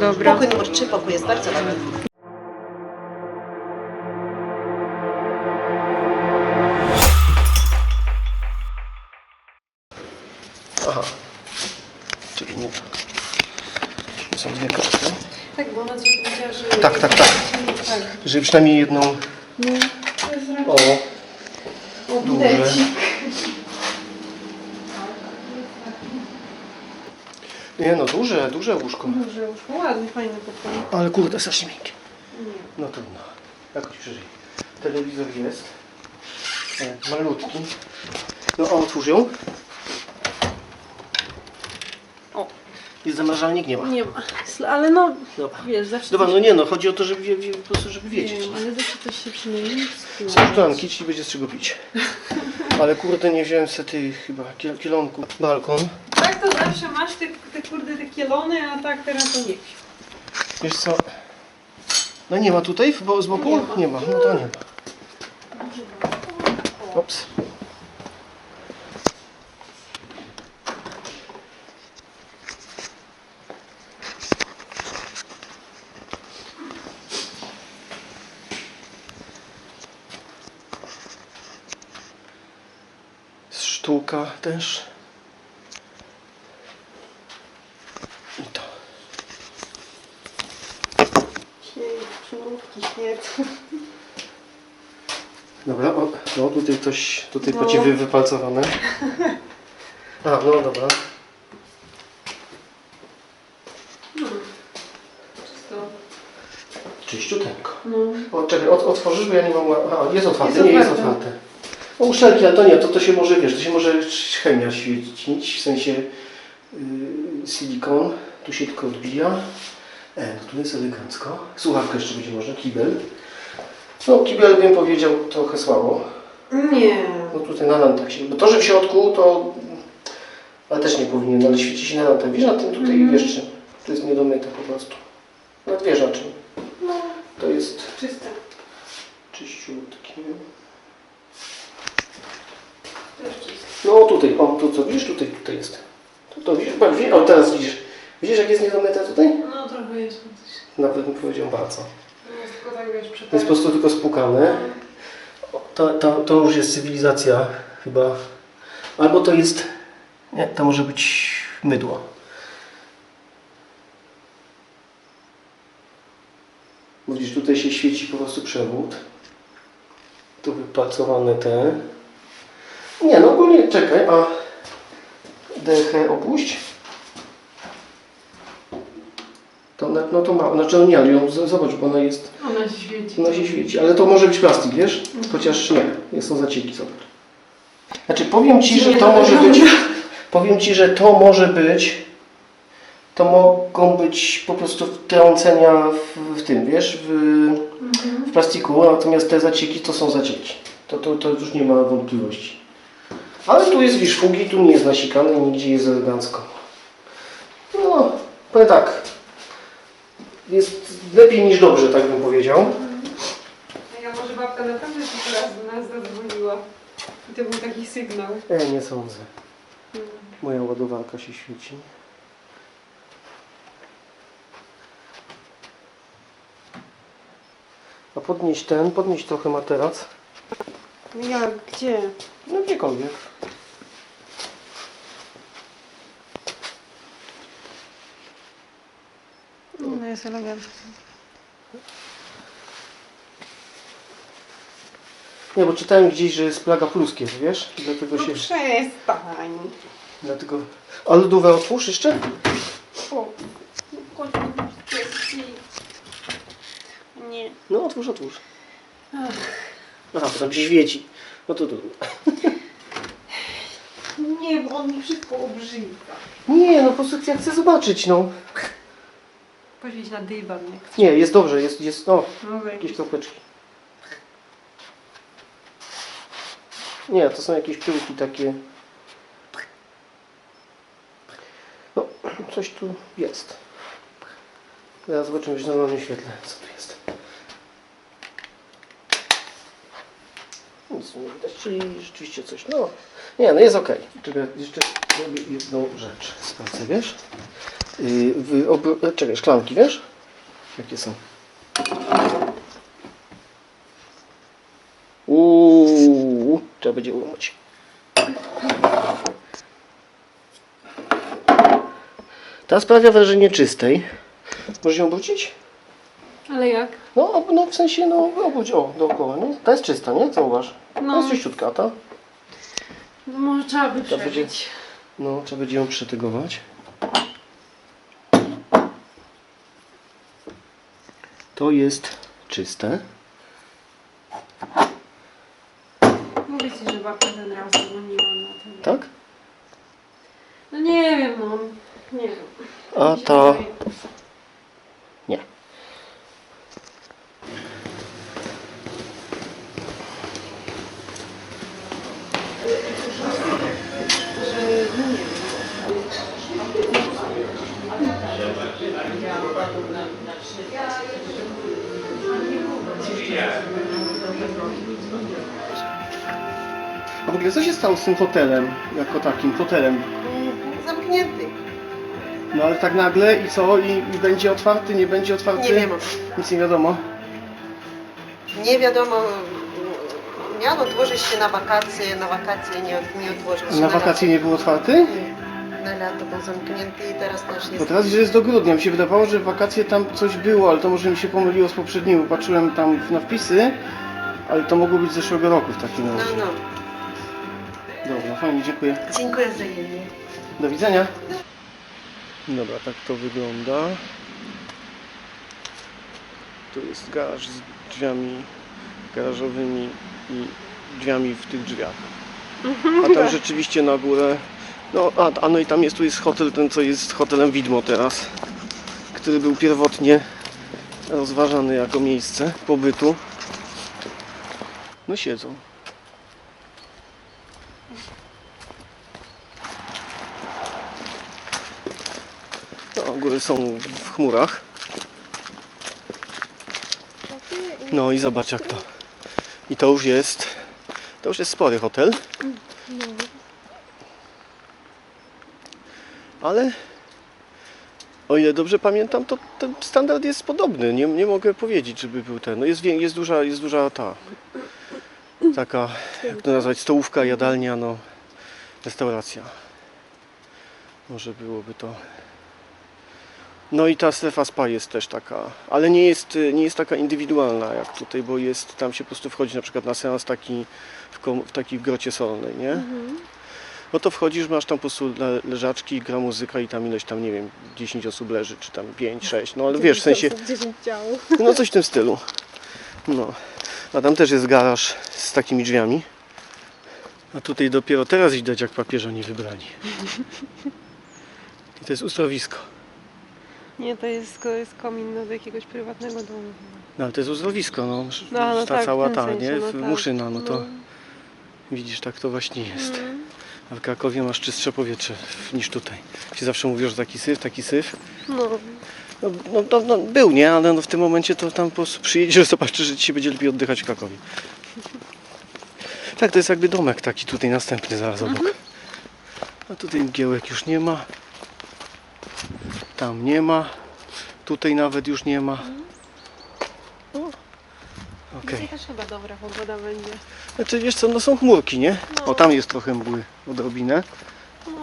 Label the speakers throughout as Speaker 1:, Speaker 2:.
Speaker 1: Dobra.
Speaker 2: Pokój numer 3, pokój jest bardzo ładny.
Speaker 3: Aha. Czyli nie tak. To są dwie karty.
Speaker 1: Tak, bo ona coś powiedziała, że...
Speaker 3: Tak, tak, tak.
Speaker 1: Tak.
Speaker 3: Żeby przynajmniej jedną.
Speaker 1: No, to jest raczej...
Speaker 3: O,
Speaker 1: O,
Speaker 3: duże.
Speaker 1: widać.
Speaker 3: Nie no, duże, duże łóżko.
Speaker 1: Duże łóżko, ładny, fajny pokój.
Speaker 3: Ale kurde, strasznie miękkie.
Speaker 1: Nie.
Speaker 3: No trudno. Jakoś przeżyj. Telewizor jest. E, malutki. No o, otwórz ją.
Speaker 1: O.
Speaker 3: I zamrażalnik nie ma.
Speaker 1: Nie ma. Ale no,
Speaker 3: Dobra.
Speaker 1: wiesz, zawsze
Speaker 3: Dobra,
Speaker 1: coś...
Speaker 3: no nie no, chodzi o to, żeby, wie- wie- po prostu, żeby wiedzieć.
Speaker 1: wiem, ale zawsze coś się przynajmniej
Speaker 3: Są
Speaker 1: składa.
Speaker 3: szklanki, czyli będzie z czego pić. Ale kurde, nie wziąłem sobie tych chyba kiel- kielonku. Balkon.
Speaker 1: Tak to zawsze masz te, kielony, a tak teraz to nie.
Speaker 3: Wiesz co? No nie ma tutaj bo- z boku?
Speaker 1: Nie ma.
Speaker 3: Nie ma, no to nie ma. Ops. Sztuka też. I to.
Speaker 1: Śnieg, śnieg.
Speaker 3: Dobra, o, no tutaj coś, tutaj
Speaker 1: No.
Speaker 3: podziwy wypalcowane. A, no dobra.
Speaker 1: Czysto.
Speaker 3: Czyściuteńko.
Speaker 1: No.
Speaker 3: O, czekaj, ot, otworzysz, bo ja nie mam... Aha, jest otwarte,
Speaker 1: Jest
Speaker 3: nie jest
Speaker 1: otwarte.
Speaker 3: No uszczelki, ale to nie, to, to się może, wiesz, to się może chemia świecić, w sensie yy, silikon, tu się tylko odbija. E, no tu jest elegancko. Słuchawkę jeszcze będzie można, kibel. No kibel bym powiedział trochę słabo.
Speaker 1: Nie.
Speaker 3: No tutaj na lantach się. No to, że w środku to. Ale też nie powinien, ale świeci się na lantach. Wiesz na tym tutaj
Speaker 1: Mhm.
Speaker 3: wiesz czym? To jest niedomyte po prostu. No wiesz na czym.
Speaker 1: No,
Speaker 3: To jest
Speaker 1: czyste.
Speaker 3: czyściutki.
Speaker 1: Też czyste.
Speaker 3: No tutaj, o tu co widzisz, tutaj, tutaj jest. To, to widzisz, patrz, widzisz, o teraz widzisz. Widzisz jak jest niedomyte tutaj?
Speaker 1: Trochę jest coś.
Speaker 3: Nawet bym powiedział bardzo.
Speaker 1: No, jest tak
Speaker 3: jest po prostu tylko spłukane. To, to, to już jest cywilizacja chyba. Albo to jest. Nie, to może być mydło. Widzisz, tutaj się świeci po prostu przewód. Tu wypracowane te. Nie, no ogólnie czekaj, a dechę opuść. To, no to ma, znaczy no nie, ale ją z- zobacz, bo ona jest.
Speaker 1: Ona się świeci.
Speaker 3: Ona się świeci, ale to może być plastik, wiesz? Chociaż nie, są zacieki, zobacz. Znaczy powiem Ci, że to może być, powiem Ci, że to może być, to mogą być po prostu trącenia w, w tym, wiesz, w,
Speaker 1: Mhm.
Speaker 3: w plastiku, natomiast te zacieki to są zacieki. To, to, to już nie ma wątpliwości. Ale tu jest wiesz, fugi, tu nie jest nasikane, nigdzie jest elegancko. No, powiem tak. Jest lepiej niż dobrze, tak bym powiedział.
Speaker 1: Ja może babka naprawdę tylko raz do nas zadzwoniła. I to był taki sygnał.
Speaker 3: E, nie sądzę. Moja ładowarka się świeci. A podnieść ten, podnieść trochę materac.
Speaker 1: Jak? Gdzie?
Speaker 3: No gdziekolwiek.
Speaker 1: Jest elegancko.
Speaker 3: Nie, bo czytałem gdzieś, że jest plaga pluskiew, wiesz? Dlatego
Speaker 1: No
Speaker 3: się...
Speaker 1: przestań.
Speaker 3: Dlatego... A lodówę otwórz jeszcze?
Speaker 1: O. Nie.
Speaker 3: No otwórz, otwórz.
Speaker 1: Ach.
Speaker 3: Aha, tam się świeci. No to trudno.
Speaker 1: Nie, bo on mi wszystko obrzydza.
Speaker 3: Nie, no po prostu ja chcę zobaczyć, no.
Speaker 1: Powiedz na dywan, jak
Speaker 3: Nie, jest dobrze, jest, jest, no,
Speaker 1: Może
Speaker 3: jakieś kropeczki. Nie, to są jakieś pyłki takie. No, coś tu jest. Teraz zobaczymy w normalnym świetle, co tu jest. Nic nie widać, czyli rzeczywiście coś, no. Nie, no jest ok. Czekaj, jeszcze zrobię jedną rzecz. Sprawdzę, wiesz? Yy, obro... e, Czekaj, szklanki, wiesz? Jakie są? Uuu, trzeba będzie umyć. Ta sprawia wrażenie czystej. Możesz ją obrócić?
Speaker 1: Ale jak?
Speaker 3: No, ob- no w sensie, no obróć, o, dookoła, nie? Ta jest czysta, nie? Co uważasz? No.
Speaker 1: No.
Speaker 3: Ta jest czyściutka, a ta?
Speaker 1: No może trzeba by
Speaker 3: To będzie-
Speaker 1: przebić.
Speaker 3: No, trzeba będzie ją przetygować. To jest czyste.
Speaker 1: Mówię ci, że babka ten raz dzwoniła na ten.
Speaker 3: Tak?
Speaker 1: No nie wiem, no. Nie wiem.
Speaker 3: A
Speaker 1: Mi się
Speaker 3: ta...
Speaker 1: wydaje-
Speaker 3: Nie. A w ogóle co się stało z tym hotelem, jako takim hotelem?
Speaker 2: Zamknięty.
Speaker 3: No ale tak nagle i co? I, i będzie otwarty, nie będzie otwarty?
Speaker 2: Nie wiem.
Speaker 3: Nic nie wiadomo.
Speaker 2: Nie wiadomo. Miał otworzyć się na wakacje, na wakacje nie, nie otworzył się.
Speaker 3: Na wakacje nie był otwarty?
Speaker 2: Na lato był zamknięty i teraz też
Speaker 3: Bo
Speaker 2: jest.
Speaker 3: teraz że jest do grudnia. Mi się wydawało, że w wakacje tam coś było, ale to może mi się pomyliło z poprzednim, bo patrzyłem tam na wpisy, ale to mogło być z zeszłego roku w takim
Speaker 2: No,
Speaker 3: razie.
Speaker 2: no.
Speaker 3: Dobra, fajnie, dziękuję.
Speaker 2: Dziękuję wzajemnie.
Speaker 3: Do widzenia. Dobra, tak to wygląda. Tu jest garaż z drzwiami garażowymi i drzwiami w tych drzwiach. A tam rzeczywiście na górę. No, a, a no i tam jest, tu jest hotel, ten co jest hotelem Widmo teraz, który był pierwotnie rozważany jako miejsce pobytu. No siedzą. No, góry są w chmurach. No i zobacz jak to. I to już jest. To już jest spory hotel. Ale o ile dobrze pamiętam, to ten standard jest podobny. Nie, nie mogę powiedzieć, żeby był ten. No jest, jest duża, jest duża ta taka, jak to nazwać, stołówka, jadalnia, no restauracja. Może byłoby to. No i ta strefa spa jest też taka, ale nie jest, nie jest taka indywidualna jak tutaj, bo jest, tam się po prostu wchodzi na przykład na seans taki w, w takiej grocie solnej, nie? No to wchodzisz, masz tam po prostu le, leżaczki, gra muzyka i tam ileś tam, nie wiem, 10 osób leży, czy tam 5, 6, no ale wiesz, w sensie,
Speaker 1: 10 działów.
Speaker 3: no coś w tym stylu. No, a tam też jest garaż z takimi drzwiami. A tutaj dopiero teraz widać, jak papieża nie wybrali. I to jest uzdrowisko.
Speaker 1: Nie, to jest, to jest komin do jakiegoś prywatnego domu.
Speaker 3: No ale to jest uzdrowisko, no.
Speaker 1: No, no
Speaker 3: ta
Speaker 1: tak,
Speaker 3: cała ta,
Speaker 1: sensie,
Speaker 3: nie?
Speaker 1: no tak.
Speaker 3: Muszyna, no to
Speaker 1: No.
Speaker 3: widzisz, tak to właśnie jest.
Speaker 1: Mm.
Speaker 3: A w Krakowie masz czystsze powietrze niż tutaj. Się zawsze mówiło, że taki syf, taki syf.
Speaker 1: No,
Speaker 3: No, no, no, no był, nie? Ale no w tym momencie to tam po prostu przyjedziesz, zobaczysz, że ci się będzie lepiej oddychać w Krakowie. Tak, to jest jakby domek taki tutaj następny zaraz obok. A tutaj mgiełek już nie ma. Tam nie ma. Tutaj nawet już nie ma. Okej.
Speaker 1: dzisiaj też chyba dobra pogoda będzie.
Speaker 3: Znaczy wiesz co, no są chmurki, nie?
Speaker 1: No.
Speaker 3: O, tam jest trochę mgły odrobinę.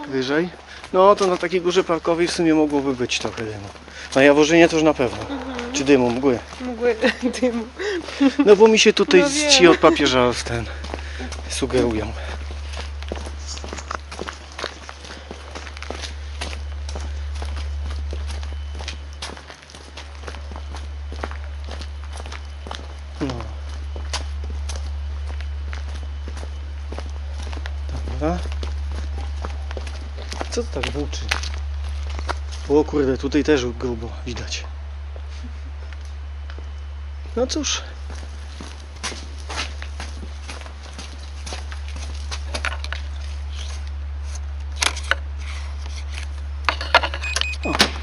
Speaker 3: Wyżej. No to na takiej górze parkowej w sumie mogłoby być trochę dymu. Na Jaworzynie to już na pewno. Czy dymu, mgły.
Speaker 1: Mgły dymu.
Speaker 3: No bo mi się tutaj
Speaker 1: No wiem.
Speaker 3: ci od papieża ten sugerują. Dobra. Co to tak włóczy? O kurde, tutaj też grubo widać. No cóż. O.